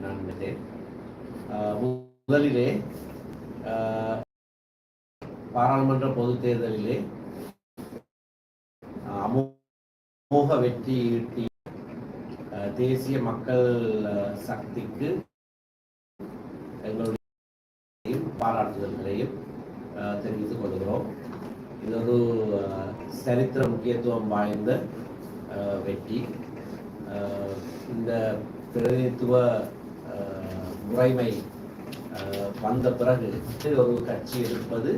நான் நினைத்தேன் முதலிலே பாராளுமன்ற பொது தேர்தலிலே அமோக வெற்றி ஈட்டி தேசிய மக்கள் சக்திக்கு எங்களுடைய பாராட்டுதல்களையும் அஹ், தெரிவித்துக் கொள்கிறோம். இது ஒரு சரித்திர முக்கியத்துவம் வாய்ந்த அஹ், வெற்றி. இந்த பிரதிநிதித்துவ முறைமை வந்த பிறகு ஒரு கட்சி இருப்பது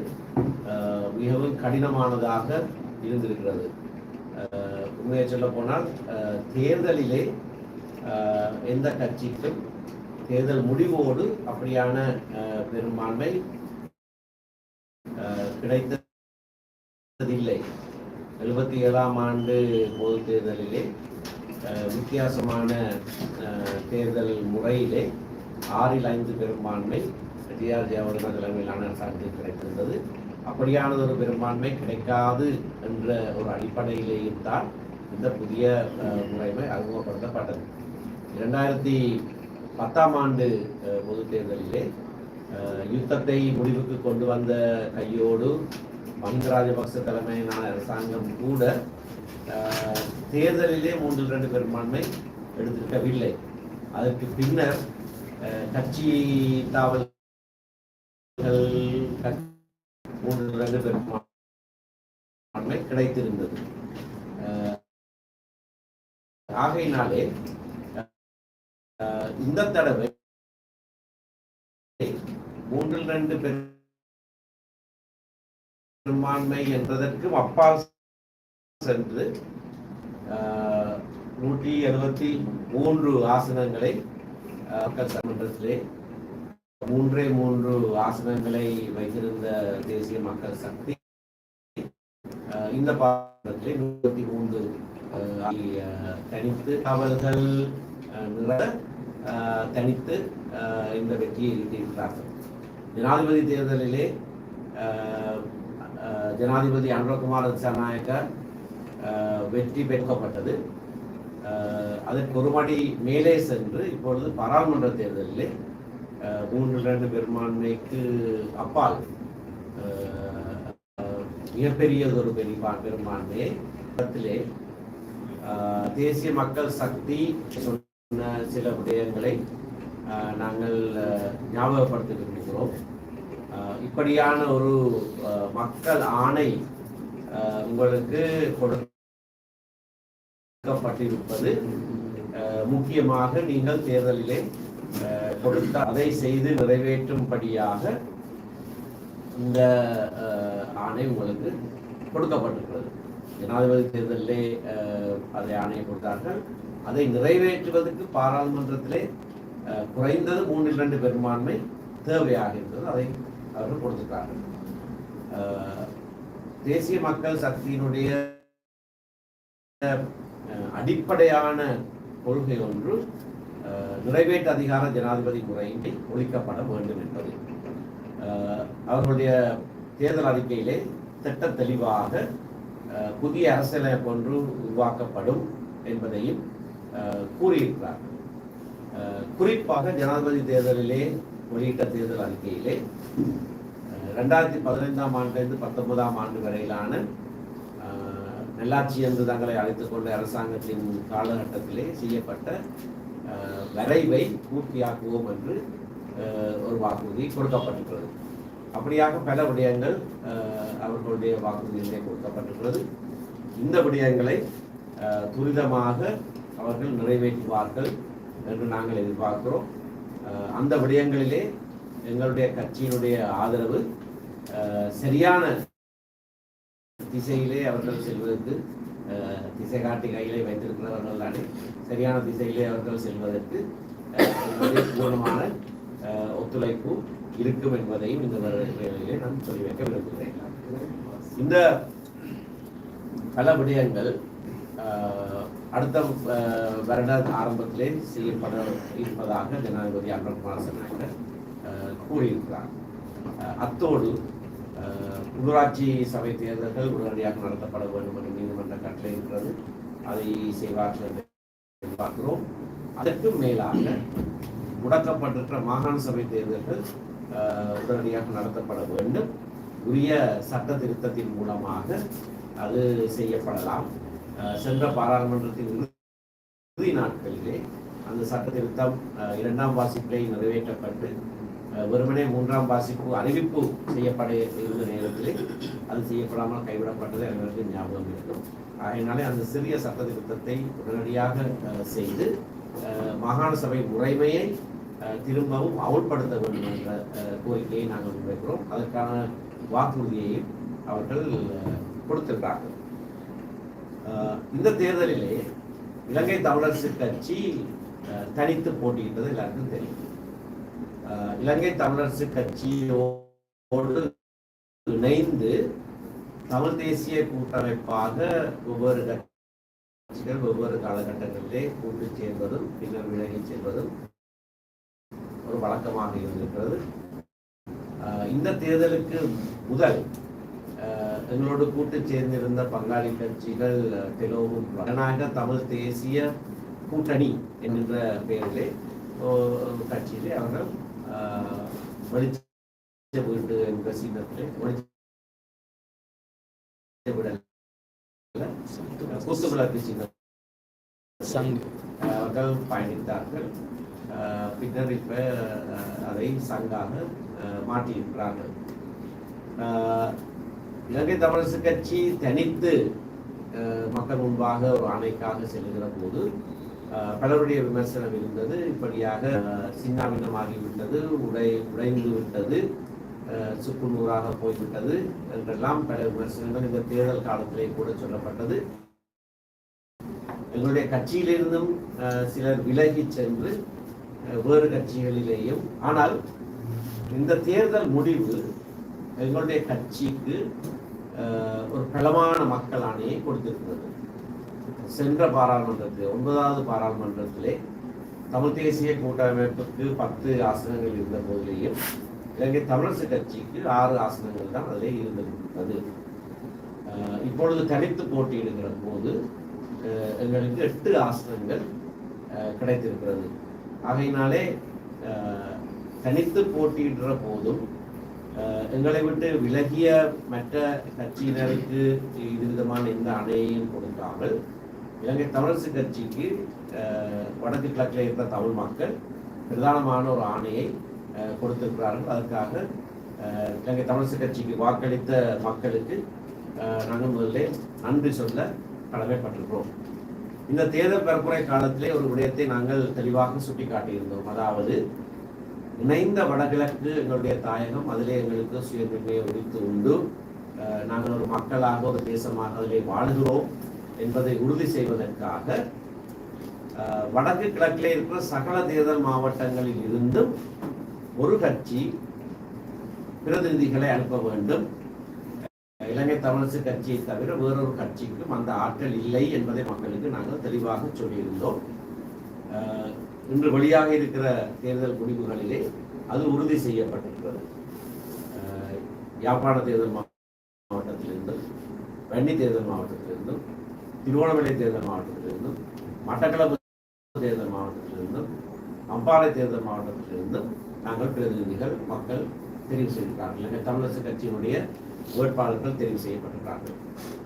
மிகவும் கடினமானதாக இருந்திருக்கிறது. உண்மையை சொல்ல போனால் தேர்தலிலே எந்த கட்சிக்கும் தேர்தல் முடிவோடு அப்படியான பெரும்பான்மை கிடைத்ததில்லை. எழுபத்தி ஏழாம் ஆண்டு பொது தேர்தலிலே வித்தியாசமான தேர்தல் முறையிலே ஆறில் ஐந்து பெரும்பான்மை டிஆர் ஜெயவர்தன தலைமையிலான அரசாங்கத்தில் கிடைத்திருந்தது. அப்படியானது ஒரு பெரும்பான்மை கிடைக்காது என்ற ஒரு அடிப்படையிலேயும் தான் இந்த புதிய முறைமை அறிமுகப்படுத்தப்பட்டது. இரண்டாயிரத்தி பத்தாம் ஆண்டு பொது தேர்தலிலே யுத்தத்தை முடிவுக்கு கொண்டு வந்த கையோடு மஹிந்த ராஜபக்ச தலைமையிலான அரசாங்கம் கூட தேர்தலிலே மூன்றில் ரெண்டு பெரும்பான்மை எடுத்திருக்கவில்லை. அதற்கு பின்னர் கட்சி தாவல்கள் மூன்று பெரும்பான்மை கிடைத்திருந்தது ஆகையினாலே இந்த தடவை மூன்றில் ரெண்டு பெரும்பான்மை என்பதற்கும் அப்பால் சென்று நூற்றி எழுபத்தி மூன்று ஆசனங்களை மக்கள் சட்டமன்றத்திலே மூன்றே மூன்று ஆசனங்களை வைத்திருந்த தேசிய மக்கள் சக்தி அஹ், இந்த பாடத்திலே நூற்றி மூன்று தனித்து அவர்கள் அஹ், அஹ், தனித்து இந்த வெற்றியை ஈட்டியிருக்கிறார்கள். ஜனாதிபதி தேர்தலிலே ஜனாதிபதி அனுரகுமார் திசாநாயக்க வெற்றி பெற்கப்பட்டது. அதற்கு ஒரு படி மேலே சென்று இப்பொழுது பாராளுமன்ற தேர்தலிலே மூன்று இரண்டு பெரும்பான்மைக்கு அப்பால் மிகப்பெரியதொரு பெரிய பெரும்பான்மையை இடத்திலே தேசிய மக்கள் சக்தி சொன்ன சில விடயங்களை அஹ், நாங்கள் அஹ், ஞாபகப்படுத்த விரும்புகிறோம் இப்படியான ஒரு மக்கள் ஆணை அஹ், உங்களுக்கு கொடு அஹ், முக்கியமாக நீங்கள் தேர்தலிலே அஹ், கொடுத்த அதை செய்து நிறைவேற்றும்படியாக இந்த ஆணை உங்களுக்கு கொடுக்கப்பட்டிருக்கிறது. ஜனாதிபதி தேர்தலிலே அதை ஆணையை கொடுத்தார்கள். அதை நிறைவேற்றுவதற்கு பாராளுமன்றத்திலே அஹ், குறைந்தது மூன்றில் இரண்டு பெரும்பான்மை தேவையாக இருந்தது. அதை அவர்கள் கொடுத்துட்டார்கள் தேசிய மக்கள் சக்தியினுடைய அடிப்படையான கொள்கை ஒன்று நிறைவேற்று அதிகார ஜனாதிபதி முறையின்றி ஒழிக்கப்பட வேண்டும் என்பது. அவர்களுடைய தேர்தல் அறிக்கையிலே திட்ட தெளிவாக புதிய அரசியலமைப்பு ஒன்று உருவாக்கப்படும் என்பதையும் கூறியிருக்கிறார். குறிப்பாக ஜனாதிபதி தேர்தலிலே வெளியிட்ட தேர்தல் அறிக்கையிலே ரெண்டாயிரத்தி பதினைந்தாம் ஆண்டிலிருந்து பத்தொன்பதாம் ஆண்டு வரையிலான நல்லாட்சி என்று தங்களை அழைத்துக் கொண்ட அரசாங்கத்தின் காலகட்டத்திலே செய்யப்பட்ட வரைவை பூர்த்தியாக்குவோம் என்று ஒரு வாக்குறுதி கொடுக்கப்பட்டிருக்கிறது. அப்படியாக பல விடயங்கள் அவர்களுடைய வாக்குறுதியிலே கொடுக்கப்பட்டிருக்கிறது. இந்த விடயங்களை துரிதமாக அவர்கள் நிறைவேற்றுவார்கள் என்று நாங்கள் எதிர்பார்க்கிறோம். அந்த விடயங்களிலே எங்களுடைய கட்சியினுடைய ஆதரவு சரியான திசையிலே அவர்கள் செல்வதற்கு அஹ், திசை காட்டி கையிலே வைத்திருக்கிறவர்கள் தானே சரியான திசையிலே அவர்கள் செல்வதற்கு அஹ், பூர்ணமான அஹ், ஒத்துழைப்பு இருக்கும் என்பதையும் இந்த வேலையிலே நான் சொல்லி வைக்க விரும்புகிறேன். இந்த பல விடயங்கள் அடுத்த அஹ், வருட ஆரம்பத்திலே செய்யப்பட இருப்பதாக ஜனாதிபதி அனுர்குமார் சனாயகர் அஹ், கூறியிருக்கிறார். அஹ், அத்தோடு உள்ளூராட்சி சபை தேர்தல்கள் உடனடியாக நடத்தப்பட வேண்டும் என்று நீதிமன்ற கட்டளை இருக்கிறது. அதை செய்வார்கள் பார்க்கிறோம். எதிர்பார்க்கிறோம் அதற்கும் மேலாக முடக்கப்பட்டிருக்கிற மாகாண சபை தேர்தல்கள் உடனடியாக நடத்தப்பட வேண்டும். உரிய சட்ட திருத்தத்தின் மூலமாக அது செய்யப்படலாம். சென்ற பாராளுமன்றத்தின் இறுதி நாட்களிலே அந்த சட்ட திருத்தம் இரண்டாம் வாசிப்பிலே நிறைவேற்றப்பட்டு வெறுமனே மூன்றாம் வாசிப்பு அறிவிப்பு செய்யப்பட இருந்த நேரத்திலே அது செய்யப்படாமல் கைவிடப்பட்டது எங்களுக்கு ஞாபகம் இருக்கும். அதனாலே அந்த சிறிய சட்ட திருத்தத்தை உடனடியாக செய்து மாகாண சபை முறைமையை திரும்பவும் அவுட்படுத்த வேண்டும் என்ற கோரிக்கையை நாங்கள் முன்வைக்கிறோம். அதற்கான வாக்குறுதியையும் அவர்கள் கொடுத்திருக்கிறார்கள். இந்த தேர்தலிலே இலங்கை தமிழரசு கட்சி தனித்து போட்டியிட்டது எல்லாருக்கும் தெரியும். இலங்கை தமிழரசு கட்சியோடு இணைந்து தமிழ் தேசிய கூட்டமைப்பாக ஒவ்வொரு கட்சிகள் ஒவ்வொரு காலகட்டங்களிலே கூட்டு சேர்வதும் பின்னர் விலகி செல்வதும் ஒரு வழக்கமாக இருந்திருக்கிறது. இந்த தேர்தலுக்கு முதல் எங்களோடு கூட்டு சேர்ந்திருந்த பங்காளி கட்சிகள் அஹ், தெலுங்கு ஜனநாயக தமிழ் தேசிய கூட்டணி என்கின்ற பெயரிலே கட்சியிலே அவர்கள் வெளிச்ச வீடு என்ற சின்னத்திலே வெளிச்ச விடல் குத்து விளக்கு சின்னம் சங்கு. அவர்கள் பயணித்தார்கள். பின்னர் இப்ப அதை சங்காக மாற்றியிருக்கிறார்கள். இலங்கை தமிழரசு கட்சி தனித்து மக்கள் முன்பாக ஒரு ஆணைக்காக செல்லுகிற போது பலருடைய விமர்சனம் இருந்தது இப்படியாக அஹ், சின்னாபின்னமாகிவிட்டது உடை உடைந்து விட்டது அஹ், சுக்குநூறாக போய்விட்டது என்றெல்லாம் பல விமர்சனங்கள் இந்த தேர்தல் காலத்திலே கூட சொல்லப்பட்டது. எங்களுடைய கட்சியிலிருந்தும் சிலர் விலகி சென்று வேறு கட்சிகளிலேயும் ஆனால் இந்த தேர்தல் முடிவு எங்களுடைய கட்சிக்கு ஒரு பலமான மக்கள் ஆணையை கொடுத்திருந்தது. சென்ற பாராளுமன்றத்தில் ஒன்பதாவது பாராளுமன்றத்திலே தமிழ் தேசிய கூட்டமைப்புக்கு பத்து ஆசனங்கள் இருந்த போதிலேயும் இலங்கை தமிழரசு கட்சிக்கு ஆறு ஆசனங்கள் தான் அதிலே இருந்திருக்கிறது இப்பொழுது தனித்து போட்டியிடுகிற போது எங்களுக்கு எட்டு ஆசனங்கள் கிடைத்திருக்கிறது. ஆகையினாலே தனித்து போட்டியிடுற போதும் எங்களை விட்டு விலகிய மற்ற கட்சியினருக்கு இது விதமான எந்த அணையையும் கொடுக்காமல் இலங்கை தமிழரசு கட்சிக்கு வடக்கு கிழக்கில் இருந்த தமிழ் மக்கள் பிரதானமான ஒரு ஆணையை கொடுத்திருக்கிறார்கள். அதற்காக இலங்கை தமிழரசு கட்சிக்கு வாக்களித்த மக்களுக்கு நாங்கள் முதல்ல நன்றி சொல்ல கடமைப்பட்டிருக்கிறோம். இந்த தேர்தல் பரப்புரை காலத்திலே ஒரு விடயத்தை நாங்கள் தெளிவாக சுட்டிக்காட்டியிருந்தோம். அதாவது இணைந்த வடகிழக்கு எங்களுடைய தாயகம் அதிலே எங்களுக்கு சுயநிர்ணய உரித்து உண்டு. நாங்கள் ஒரு மக்களாக ஒரு தேசமாக அதிலே வாழுகிறோம். என்பதை உறுதி செய்வதற்காக வடக்கு கிழக்கிலே இருக்கிற சகல தேர்தல் மாவட்டங்களில் இருந்தும் ஒரு கட்சி பிரதிநிதிகளை அனுப்ப வேண்டும். இலங்கை தமிழரசு கட்சியை தவிர வேறொரு கட்சிக்கும் அந்த ஆற்றல் இல்லை என்பதை மக்களுக்கு நாங்கள் தெளிவாக சொல்லியிருந்தோம். இன்று வெளியாக இருக்கிற தேர்தல் முடிவுகளிலே அது உறுதி செய்யப்பட்டிருக்கிறது. யாழ்ப்பாண தேர்தல் மாவட்டத்திலிருந்து வன்னி தேர்தல் மாவட்டத்தில் திருவோணமலை தேர்தல் மாவட்டத்திலிருந்தும் மட்டக்களப்பு தேர்தல் மாவட்டத்திலிருந்தும் அம்பாறை தேர்தல் மாவட்டத்திலிருந்தும் நாங்கள் பிரதிநிதிகள் மக்கள் தெரிவு செய்திருக்கிறார்கள். எங்கள் தமிழரசு கட்சியினுடைய வேட்பாளர்கள் தெரிவு செய்யப்பட்டிருக்கிறார்கள்.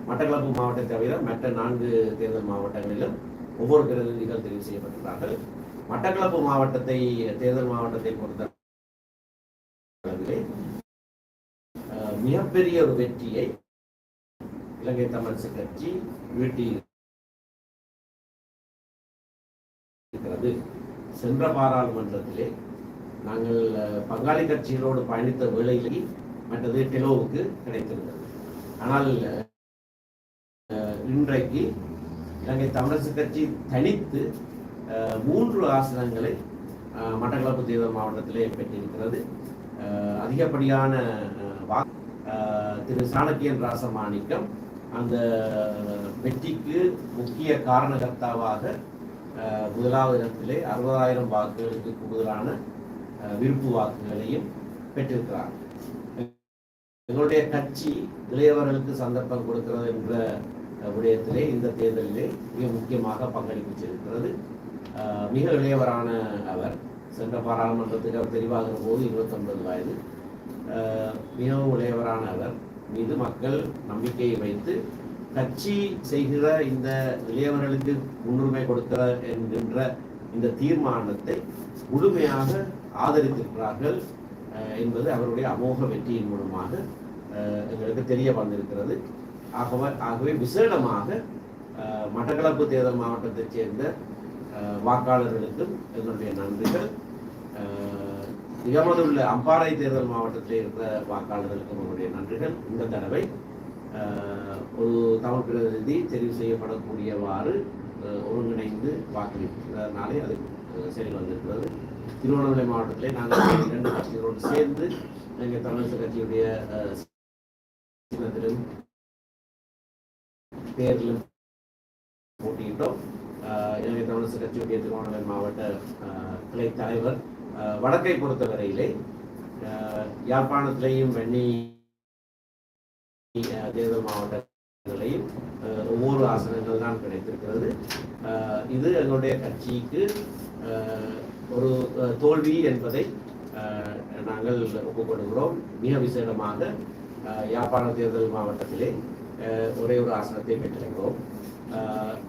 மட்டக்களப்பு மாவட்டத்தை தவிர மற்ற நான்கு தேர்தல் மாவட்டங்களிலும் ஒவ்வொரு பிரதிநிதிகள் தெரிவு செய்யப்பட்டிருக்கிறார்கள். மட்டக்களப்பு மாவட்டத்தை தேர்தல் மாவட்டத்தை பொறுத்த அளவிலே மிகப்பெரிய ஒரு வெற்றியை இலங்கை தமிழரசு கட்சி இருக்கிறது சென்ற பாராளுமன்றத்திலே நாங்கள் பங்காளி கட்சிகளோடு பயணித்த வேளையிலே மற்றது டெலோவுக்கு கிடைத்திருந்தது. ஆனால் இன்றைக்கு இலங்கை தமிழரசு கட்சி தனித்து மூன்று ஆசனங்களை மட்டக்களப்பு தேர்தல் மாவட்டத்திலே பெற்றிருக்கிறது. அதிகப்படியான வா- திரு. சாணக்கியன் ராசமாணிக்கம் அந்த வெற்றிக்கு முக்கிய காரணகர்த்தாவாக முதலாவது இடத்திலே அறுபதாயிரம் வாக்குகளுக்கு கூடுதலான விருப்பு வாக்குகளையும் பெற்றிருக்கிறார். எங்களுடைய கட்சி இளையவர்களுக்கு சந்தர்ப்பம் கொடுக்கிறது என்ற விடயத்திலே இந்த தேர்தலிலே மிக முக்கியமாக பங்களிப்பிச்சிருக்கிறது. மிக இளையவரான அவர் சென்ற பாராளுமன்றத்துக்கு அவர் தெரிவாகிற போது இருபத்தொன்பது வயது. மிகவும் இளையவரான அவர் மீது மக்கள் நம்பிக்கையை வைத்து கட்சி செய்கிற இந்த இளையவர்களுக்கு முன்னுரிமை கொடுக்கிற என்கின்ற இந்த தீர்மானத்தை முழுமையாக ஆதரித்திருக்கிறார்கள் என்பது அவருடைய அமோக வெற்றியின் மூலமாக எங்களுக்கு தெரிய வந்திருக்கிறது. ஆகவே ஆகவே விசேடமாக மட்டக்களப்பு தேர்தல் மாவட்டத்தைச் சேர்ந்த வாக்காளர்களுக்கும் எங்களுடைய நன்றிகள். எமது நிகமதுள்ள அம்பாறை தேர்தல் மாவட்டத்தில் இருந்த வாக்காளர்களுக்கு எங்களுடைய நன்றிகள். இந்த தடவை ஒரு தமிழ் பிரதிநிதி தெரிவு செய்யப்படக்கூடியவாறு ஒருங்கிணைந்து வாக்களிக்கிறதுனாலே அது செயல் வந்திருக்கிறது. திருவண்ணாமலை மாவட்டத்திலே நாங்கள் இரண்டு கட்சிகளோடு சேர்ந்து எங்கள் தமிழக கட்சியுடைய அஹ், சின்னத்திலும் தேர்தலும் போட்டியிட்டோம். அஹ், தமிழக கட்சியுடைய திருவண்ணாமலை மாவட்ட கிளை தலைவர் வடக்கை பொறுத்தவரையிலே யாழ்ப்பாணத்திலையும் வெண்ணி தேவ தேர்தல் மாவட்டங்களையும் ஒவ்வொரு ஆசனங்கள் தான் கிடைத்திருக்கிறது. இது எங்களுடைய கட்சிக்கு ஒரு தோல்வி என்பதை நாங்கள் ஒப்புக்கொள்கிறோம் மிக விசேடமாக யாழ்ப்பாண தேர்தல் மாவட்டத்திலே ஒரே ஒரு ஆசனத்தை பெற்றிருக்கிறோம்.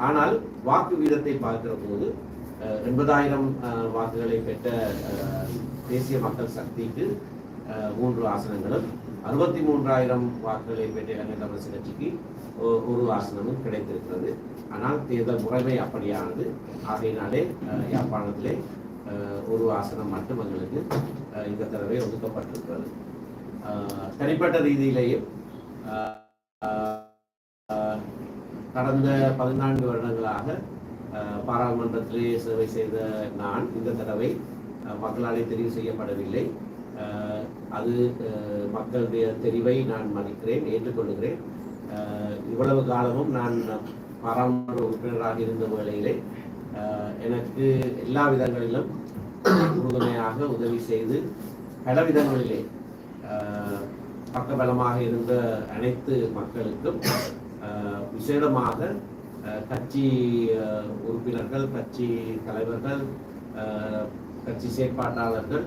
ஆனால் வாக்கு வீதத்தை பார்க்கிற போது எண்பதாயிரம் வாக்குகளை பெற்ற தேசிய மக்கள் சக்திக்கு மூன்று ஆசனங்களும் அறுபத்தி மூன்றாயிரம் வாக்குகளை பெற்ற இலங்கை தமிழரசு கட்சிக்கு ஒரு ஆசனமும் கிடைத்திருக்கிறது. ஆனால் தேர்தல் முறைமை அப்படியானது. ஆகையினாலே யாழ்ப்பாணத்திலே ஒரு ஆசனம் மட்டும் எங்களுக்கு இந்த தடவை ஒதுக்கப்பட்டிருக்கிறது. தனிப்பட்ட ரீதியிலேயும் கடந்த பதினான்கு வருடங்களாக பாராளுமன்றத்திலே சேவை செய்த நான் இந்த தடவை மக்களாலே தெரிவு செய்யப்படவில்லை. அது மக்களுடைய தெரிவை நான் மதிக்கிறேன் ஏற்றுக்கொள்கிறேன். இவ்வளவு காலமும் நான் பாராளுமன்ற உறுப்பினராக இருந்த வேளையிலே எனக்கு எல்லா விதங்களிலும் உறுதுணையாக உதவி செய்து பல விதங்களிலே பக்கபலமாக இருந்த அனைத்து மக்களுக்கும் விசேடமாக கட்சி உறுப்பினர்கள் கட்சி தலைவர்கள் கட்சி செயற்பாட்டாளர்கள்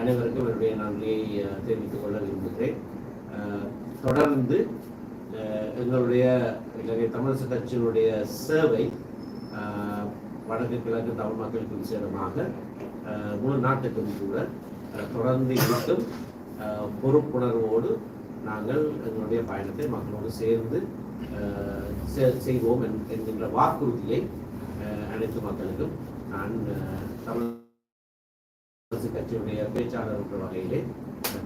அனைவருக்கும் என்னுடைய நன்றியை தெரிவித்துக் கொள்ள விரும்புகிறேன். தொடர்ந்து எங்களுடைய இலங்கை தமிழரசு கட்சியினுடைய சேவை வடக்கு கிழக்கு தமிழ் மக்களுக்கு விசேடமாக முழு நாட்டுக்கும் கூட தொடர்ந்து இருக்கும் பொறுப்புணர்வோடு நாங்கள் எங்களுடைய பயணத்தை மக்களோடு சேர்ந்து செய்வோம் என்- என்கின்ற வாக்குறுதியை அனைத்து மக்களுக்கும். நான் தமிழ் அரசு கட்சியுடைய பேச்சாளர் என்ற வகையிலே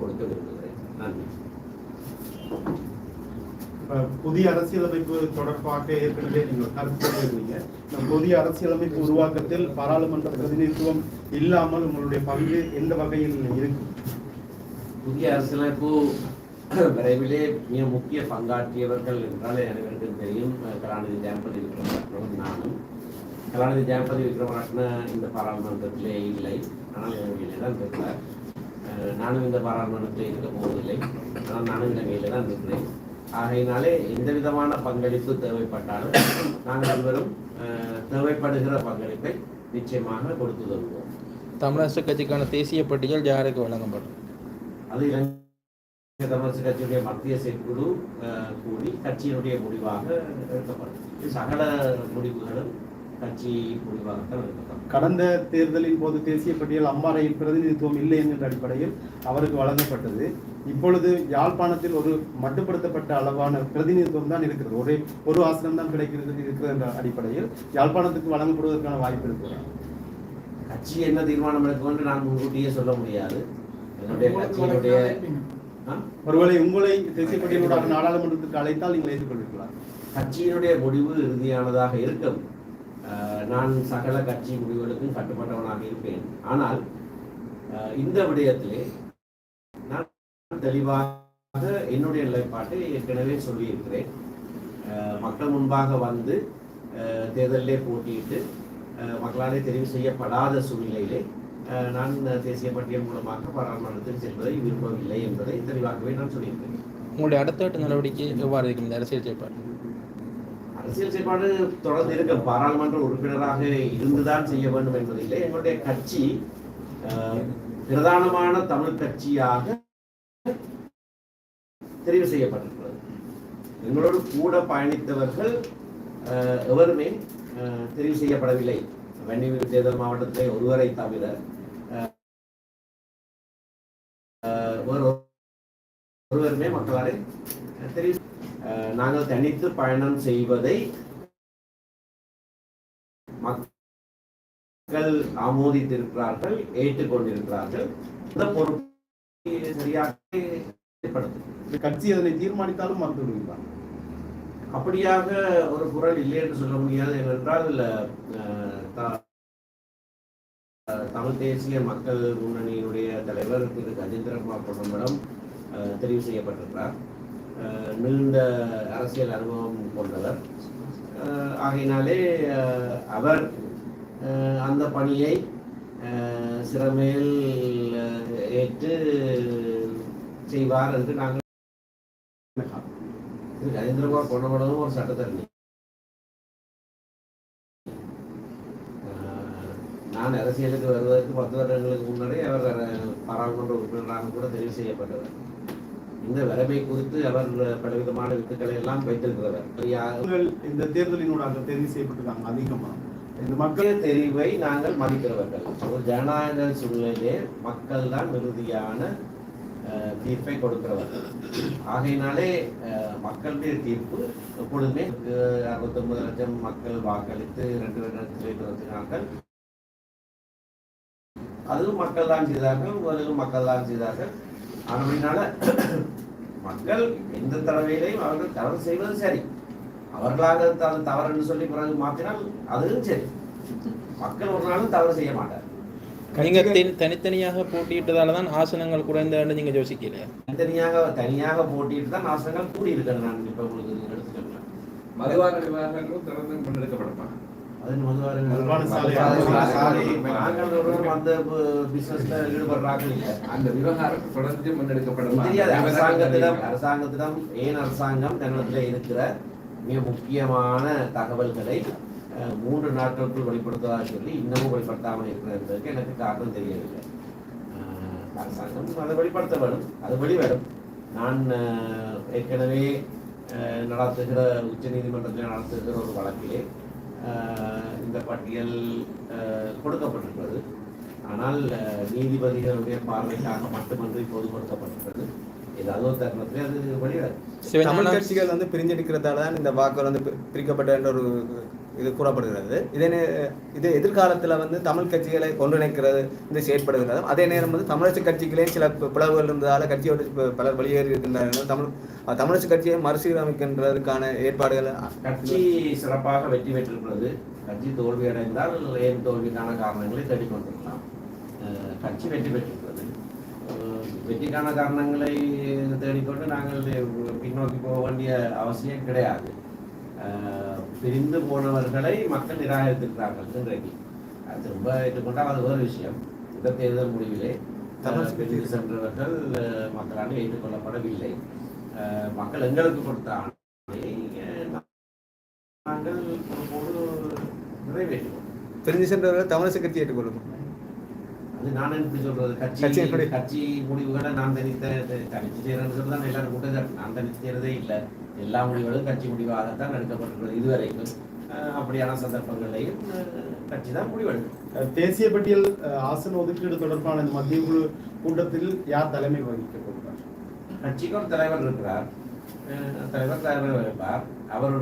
கொடுக்க விரும்புகிறேன். நன்றி. புதிய அரசியலமைப்பு தொடர்பாக ஏற்கனவே நீங்கள் கருத்து சொல்லியிருந்தீங்க. புதிய அரசியலமைப்பு உருவாக்கத்தில் பாராளுமன்ற பிரதிநிதித்துவம் இல்லாமல் உங்களுடைய பங்கு எந்த வகையில் இருக்கும் புதிய அரசியலமைப்பு விரைவிலே மிக முக்கிய பங்காற்றியவர்கள் என்றால் அனைவருக்கும் தெரியும். கலாநிதி ஜெயம்பதி விக்ரமரத்னம் நானும். கலாநிதி ஜெயம்பதி விக்ரமரத்ன இந்த பாராளுமன்றத்திலே இல்லை. ஆனால் இலங்கையிலே தான் இருக்கிறார். நானும் இந்த பாராளுமன்றத்தில் இருக்க போவதில்லை. ஆனால் நானும் இலங்கையிலே தான் இருக்கிறேன். ஆகையினாலே எந்த விதமான பங்களிப்பு தேவைப்பட்டாலும் நாங்கள் அஹ், தேவைப்படுகிற பங்களிப்பை நிச்சயமாக கொடுத்து தருவோம் தமிழரசு கட்சிக்கான தேசிய பட்டியல் யாருக்கு வழங்கப்படும்? அது இலங்கை தமிழரசு கட்சியுடைய மத்திய செயற்குழு கூடி கட்சியினுடைய முடிவாக எடுக்கப்படும் சகல முடிவுகளும் கட்சி முடிவாகத்தான் எடுக்கப்படும் கடந்த தேர்தலின் போது தேசிய பட்டியல் அம்பாறையில் பிரதிநிதித்துவம் இல்லை என்கிற அடிப்படையில் அவருக்கு வழங்கப்பட்டது. இப்பொழுது யாழ்ப்பாணத்தில் ஒரு மட்டுப்படுத்தப்பட்ட அளவான பிரதிநிதித்துவம் தான் இருக்கிறது. ஒரே ஒரு ஆசனம் தான் கிடைக்கிறது இருக்கிறது என்ற அடிப்படையில் யாழ்ப்பாணத்துக்கு வழங்கப்படுவதற்கான வாய்ப்பு இருக்கிறது? கட்சி என்ன தீர்மானம் எடுக்கும் என்று நான் முன்கூட்டியே சொல்ல முடியாது. என்னுடைய கட்சியினுடைய? ஒருவேளை உங்களை தேசிய நாடாளுமன்றத்துக்கு அழைத்தால் நீங்கள் ஏற்றுக்கொள்வீர்களா? கட்சியினுடைய முடிவு இறுதியானதாக இருக்கும். நான் சகல கட்சி முடிவுகளுக்கும் கட்டுப்பட்டவனாக இருப்பேன். ஆனால் இந்த விடயத்திலே நான் தெளிவாக என்னுடைய நிலைப்பாட்டை ஏற்கனவே சொல்லியிருக்கிறேன். மக்கள் முன்பாக வந்து தேர்தலிலே போட்டியிட்டு மக்களாலே தெரிவு செய்யப்படாத சூழ்நிலையிலே நான் தேசிய பட்டியல் மூலமாக பாராளுமன்றத்தில் செல்வதை விரும்பவில்லை என்பதை தெளிவாகவே நான் சொல்லியிருக்கிறேன். உங்களுடைய அடுத்த கட்ட நடவடிக்கை எவ்வாறு இருக்கும்? இந்த அரசியல் செயற்பாடு. அரசியல் செயல்பாடு தொடர்ந்து இருக்க. பாராளுமன்ற உறுப்பினராக இருந்துதான் செய்ய வேண்டும் என்பதில்லை எங்களுடைய கட்சி பிரதானமான தமிழ் கட்சியாக தெரிவு செய்யப்பட்டிருக்கிறது. எங்களோடு கூட பயணித்தவர்கள் எவருமே தெரிவு செய்யப்படவில்லை. வன்னியூர் தேர்தல் மாவட்டத்திலே ஒருவரை தவிர ஒருவருமே மக்களாலே தெரிவு அஹ், நாங்கள் தனித்து பயணம் செய்வதை மக்கள் ஆமோதித்திருக்கிறார்கள் ஏற்றுக்கொண்டிருக்கிறார்கள். இந்த பொறுப்பை சரியாக கட்சி அதனை தீர்மானித்தாலும் மறுத்து விடுகிறார் அப்படியாக ஒரு குரல் இல்லை என்று சொல்ல முடியாது. ஏனென்றால் தமிழ் தேசிய மக்கள் முன்னணியினுடைய தலைவர் திரு. கஜேந்திரகுமார் பொன்னம்பலம் தெரிவு செய்யப்பட்டிருக்கிறார். அஹ், நீண்ட அரசியல் அனுபவம் கொண்டவர். ஆகையினாலே அவர் அந்த பணியை அஹ், சிறமேல் ஏற்று செய்வார் என்று நாங்கள் திரு. கஜேந்திரகுமார் பொன்னம்பலமும் ஒரு சட்டத்தரணி நான் அரசியலுக்கு வருவதற்கு பத்து வருடங்களுக்கு முன்னரே அவர் பாராளுமன்ற உறுப்பினராக கூட தெரிவு செய்யப்பட்டவர். இந்த வரவை குறித்து அவர் பலவிதமான வித்துக்களை எல்லாம் வைத்திருக்கிறவர். இந்த தேர்தலினூடாக தெரிவு செய்யப்பட்டிருக்காங்க அதிகமா. இந்த மக்கள் தெரிவை நாங்கள் மதிக்கிறவர்கள். ஒரு ஜனநாயக சூழ்நிலையிலே மக்கள் தான் அஹ், தீர்ப்பை கொடுக்கிறவர்கள் ஆகையினாலே மக்களுடைய தீர்ப்பு எப்பொழுதுமே அறுபத்தொன்பது லட்சம் மக்கள் வாக்களித்து ரெண்டு வருடத்தில் நிறுத்தினார்கள் அதுவும் மக்கள் தான் செய்தார்கள் அதுவும் மக்கள் தான் செய்தார்கள். ஆனபடினால மக்கள் எந்த தடவையிலையும் அவர்கள் தவறு செய்வது சரி. அவர்களாக அது தவறு என்று சொல்லி பிறகு மாற்றினால் அதுவும் சரி. மக்கள் ஒரு நாளும் தவறு செய்ய மாட்டார். தென்- தனித்தனியாக போட்டியிட்டதால தான் ஆசனங்கள் குறைந்தன்னு நீங்க யோசிக்கலையா? தனியாக தனியாக போட்டிட்டு தான் நாசங்கள் கூடி இருக்கிறது நான் இப்ப உங்களுக்கு எடுத்துக்கலாம் மதுவான விவகாரங்களும் தொடர்ந்து முன்னெடுக்கப்படலாம் அது மதுவான மதுபான சாலை. சாலை. நாங்கள் ஒருவரும் அந்த பிசினஸ்ல ஈடுபடுறாங்க இல்லை. அந்த விவகாரம் தொடர்ந்து முன்னெடுக்கப்படலாம் தெரியாது. அரசாங்கத்திடம் அரசாங்கத்திடம் ஏன் அரசாங்கம் தன்னிடத்தில் இருக்கிற மிக முக்கியமான தகவல்களை மூன்று நாட்களுக்குள் வெளிப்படுத்துவதாக சொல்லி இன்னமும் வெளிப்படுத்தாமல் இருக்கிறதுக்கு எனக்கு காரணம் தெரியவில்லை. அரசாங்கம் அதை வெளிப்படுத்த வேணும். அது வெளிவரும். நான் ஏற்கனவே நடத்துகிற உச்ச நீதிமன்றத்தில் நடத்துகிற ஒரு வழக்கிலே இந்த பட்டியல் கொடுக்கப்பட்டிருக்கிறது. ஆனால் நீதிபதிகளுடைய பார்வைக்காக மட்டுமன்றி பொதுப்படுத்தப்பட்டிருக்கிறது ஏதாவது ஒரு தருணத்தில் அது வெளிவரும். தமிழ் கட்சிகள் வந்து பிரிஞ்செடுக்கிறதால தான் இந்த வாக்குகள் வந்து பிரிக்கப்பட்ட என்ற ஒரு இது கூறப்படுகிறது. இதே நே- இது எதிர்காலத்தில் வந்து தமிழ் கட்சிகளை ஒன்றிணைக்கிறது வந்து செயற்படுகிறது. அதே நேரம் வந்து தமிழரசு கட்சிகளே சில பிளவுகள் இருந்ததால் கட்சியோடு பலர் வெளியேறி இருக்கின்றனர். தமிழ் தமிழரசு கட்சியை மறுசீரமைக்கின்றதற்கான ஏற்பாடுகள் கட்சி சிறப்பாக வெற்றி பெற்றிருக்கிறது. கட்சி தோல்வி அடைந்தால் ஏன் தோல்விக்கான காரணங்களை தேடிக்கொண்டிருக்கலாம். கட்சி வெற்றி பெற்றிருக்கிறது. வெற்றிக்கான காரணங்களை தேடிக்கொண்டு நாங்கள் பின்னோக்கி போக வேண்டிய அவசியம் கிடையாது. பிரிந்து போனவர்களை மக்கள் நிராகரித்திருக்கிறார்கள் இன்றைக்கு அது திரும்ப ஏற்றுக்கொண்டால் அது வேறு விஷயம். இந்த தேர்தல் முடிவிலே தமிழ் பிரிந்து சென்றவர்கள் மக்களால் ஏற்றுக்கொள்ளப்படவில்லை மக்கள் எங்களுக்கு கொடுத்த ஆணையை நாங்கள் நிறைவேற்றுவோம். பிரிஞ்சு சென்றவர்கள் தமிழரசு கட்சி ஏற்றுக்கொள்ளும் நான் எப்படி சொல்றது? கட்சி கட்சி முடிவுகளை நான் தனித்த தனித்து செய்யறேன்னு சொல்லி தான் எல்லாரும் கூட்டம் நான் தனித்து செய்யறதே இல்லை. எல்லா முடிவுகளும் கட்சி முடிவாகத்தான் எடுக்கப்பட்டிருக்கிறது இதுவரைக்கும். அப்படியான சந்தர்ப்பங்களையும் கட்சி தான் முடிவெடுக்கும். தேசிய பட்டியல் ஆசன ஒதுக்கீடு தொடர்பான இந்த மத்திய குழு கூட்டத்தில் யார் தலைமை வகிக்க போகிறார் கட்சிக்கு ஒரு தலைவர் இருக்கிறார். அஹ் தலைவர் தலைமை வகிப்பார். அவர்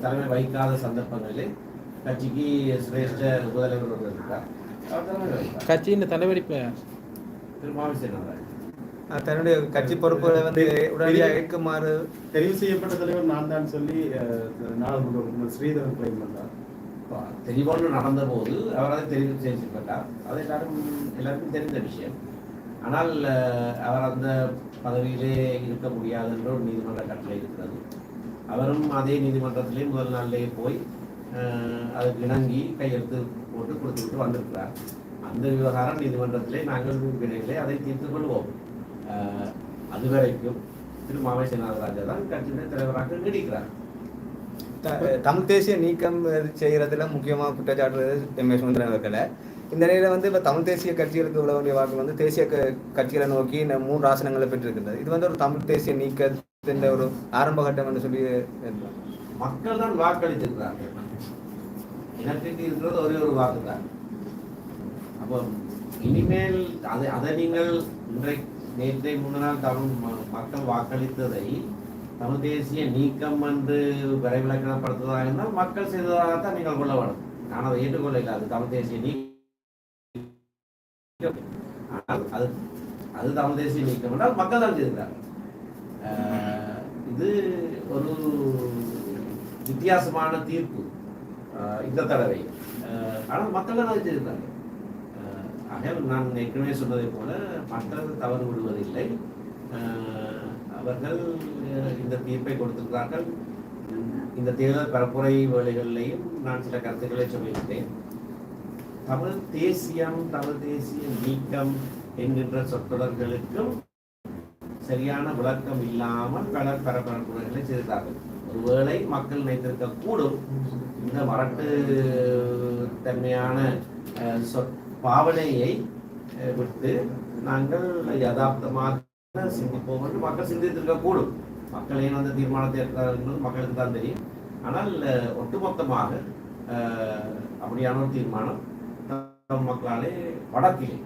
தலைமை வகிக்காத சந்தர்ப்பங்களில் கட்சிக்கு சிரேஷ்ட ஒருவர் இருக்கிறார். கட்சியின் தலைவர் இப்ப திருமாவிசேனவர் அஹ் தன்னுடைய கட்சி பொறுப்புகளை வந்து உடனடியாக ஏற்குமாறு தெரிவு செய்யப்பட்ட தலைவர் நான் தான் சொல்லி நாடாளுமன்ற உறுப்பினர் ஸ்ரீதரன் கிளைம் பண்ணார். தெளிவொன்று நடந்த போது அவர் அதை தெரிவு செய்யப்பட்டார். அது எல்லாரும் எல்லாருக்கும் தெரிந்த விஷயம். ஆனால் அவர் அந்த பதவியிலே இருக்க முடியாது என்ற ஒரு நீதிமன்ற கட்டளை இருக்கிறது. அவரும் அதே நீதிமன்றத்திலே முதல் நாளிலே போய் அதுக்கு இணங்கி கையெழுத்து போட்டு கொடுத்துவிட்டு வந்திருக்கிறார். அந்த விவகாரம் நீதிமன்றத்திலே நாங்கள் விரைவிலே அதை தீர்த்து கொள்வோம். அதுவரைக்கும் திரு மாவை சேனாதராஜா தான் கட்சியினுடைய தலைவராக நீடிக்கிறார். தமிழ் தேசிய நீக்கம் செய்கிறதுல முக்கியமாக குற்றச்சாட்டு எம் எஸ் சுந்தரன் அவர்களை. இந்த நிலையில வந்து இப்போ தமிழ் தேசிய கட்சிகளுக்கு விட வேண்டிய வாக்கு வந்து தேசிய கட்சிகளை நோக்கி இந்த மூன்று ஆசனங்களை பெற்றிருக்கின்றது. இது வந்து ஒரு தமிழ் தேசிய நீக்கத்தின் ஒரு ஆரம்ப கட்டம் என்று சொல்லி. மக்கள் தான் வாக்களித்திருக்கிறார்கள். எனக்கு இருக்கிறது ஒரே ஒரு வாக்கு தான் அப்போ இனிமேல் அதை அதை நீங்கள் இன்றை நேற்றை முன்னாள் தமிழ் மக்கள் வாக்களித்ததை தமிழ் தேசிய நீக்கம் என்று விரைவிலக்கணப்படுத்துவதாக இருந்தால் மக்கள் செய்ததாகத்தான் நீங்கள் கொள்ள வேண்டும். நான் அதை ஏற்றுக்கொள்ள அது தமிழ் தேசிய நீக்கம். ஆனால் அது அது தமிழ் தேசிய நீக்கம் என்றால் மக்கள் தான் செய்திருக்கிறார்கள். இது ஒரு வித்தியாசமான தீர்ப்பு. இந்த தடவை. ஆனால் மக்கள் தான் அதை நான் ஏற்கனவே சொன்னதை போல மக்கள் தவறு விடுவதில்லை. அவர்கள் இந்த தீர்ப்பை கொடுத்திருக்கிறார்கள் இந்த தேர்தல் பரப்புரை வேலைகளிலையும் நான் சில கருத்துக்களை சொல்லியிருந்தேன். தமிழ் தேசியம் தமிழ் தேசிய நீக்கம் என்கின்ற சொற்றொடர்களுக்கும் சரியான விளக்கம் இல்லாமல் பலர் பரபரப்புகளை செய்தார்கள் ஒருவேளை மக்கள் நினைத்திருக்க கூடும் இந்த மரட்டு தன்மையான சொற் பாவனையை விட்டு நாங்கள் யதார்த்தமாக சிந்திப்போம் என்று மக்கள் சிந்தித்திருக்க கூடும் மக்கள் ஏன் அந்த தீர்மானத்தை எடுத்தார்கள் மக்களுக்கு தான் தெரியும். ஆனால் ஒட்டுமொத்தமாக அப்படியான ஒரு தீர்மானம் தமிழ் மக்களாலே வடக்கிலே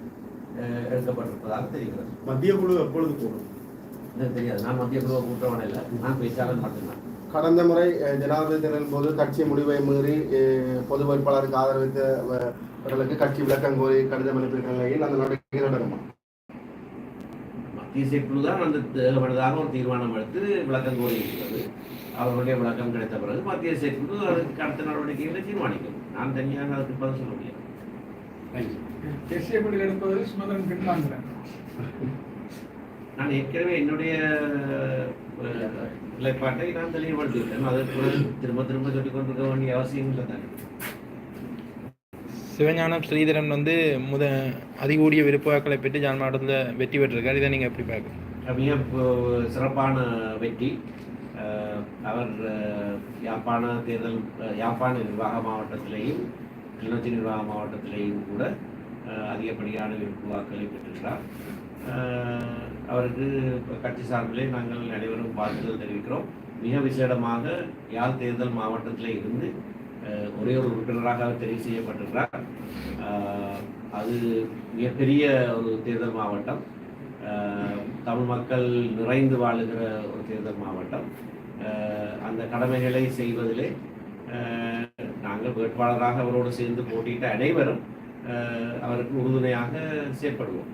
எடுக்கப்பட்டிருப்பதாக தெரிகிறது. மத்திய குழு எப்பொழுது கூடும் எனக்கு தெரியாது. நான் மத்திய குழுவை கூட்டவன் இல்லை நான் பேச்சாளர் மட்டும்தான். கடந்த முறை ஜனாதிபதி தேர்தலின் போது கட்சி முடிவை மீறி பொது வேட்பாளருக்கு ஆதரவித்தவர்களுக்கு கட்சி விளக்கம் கோரி கடிதம் அனுப்பியிருக்கிற நிலையில் அந்த நடவடிக்கை நடக்குமா மத்திய செயற்குழு தான் அந்த தேவைப்படுவதாக ஒரு தீர்மானம் எடுத்து விளக்கம் கோரியிருக்கிறது. அவர்களுடைய விளக்கம் கிடைத்த பிறகு மத்திய செயற்குழு அதுக்கு அடுத்த நடவடிக்கைகளை தீர்மானிக்கும். நான் தனியாக அதுக்கு பதில் சொல்ல முடியாது. தேசிய எடுப்பதில் பின்வாங்குறார் நான் ஏற்கனவே என்னுடைய நிலைப்பாட்டை நான் தெளிவுபடுத்திவிட்டேன் அதற்கு திரும்ப திரும்ப சொல்லிக் கொண்டிருக்க வேண்டிய அவசியம் இல்லை தானே. சிவஞானம் ஸ்ரீதரன் வந்து முத அதிகூடிய விருப்ப வாக்களை பெற்று ஜான் மாவட்டத்தில் வெற்றி பெற்றிருக்காரு. இதை நீங்கள் எப்படி பார்க்குறீங்க மிக சிறப்பான வெற்றி. அவர் யாழ்ப்பாண தேர்தல் யாழ்ப்பாண நிர்வாக மாவட்டத்திலேயும் கிளிநொச்சி நிர்வாக மாவட்டத்திலேயும் கூட அதிகப்படியான விருப்பு வாக்களை பெற்றிருக்கிறார் அவருக்கு கட்சி சார்பிலே நாங்கள் அனைவரும் வாழ்த்துதல் தெரிவிக்கிறோம். மிக விசேடமாக யாழ் தேர்தல் மாவட்டத்தில் இருந்து ஒரே ஒரு உறுப்பினராக தெரிவு செய்யப்பட்டிருக்கிறார். அது மிகப்பெரிய ஒரு தேர்தல் மாவட்டம். தமிழ் மக்கள் நிறைந்து வாழுகிற ஒரு தேர்தல் மாவட்டம். அந்த கடமைகளை செய்வதிலே நாங்கள் வேட்பாளராக அவரோடு சேர்ந்து போட்டியிட்ட அனைவரும் அவருக்கு உறுதுணையாக செயற்படுவோம்.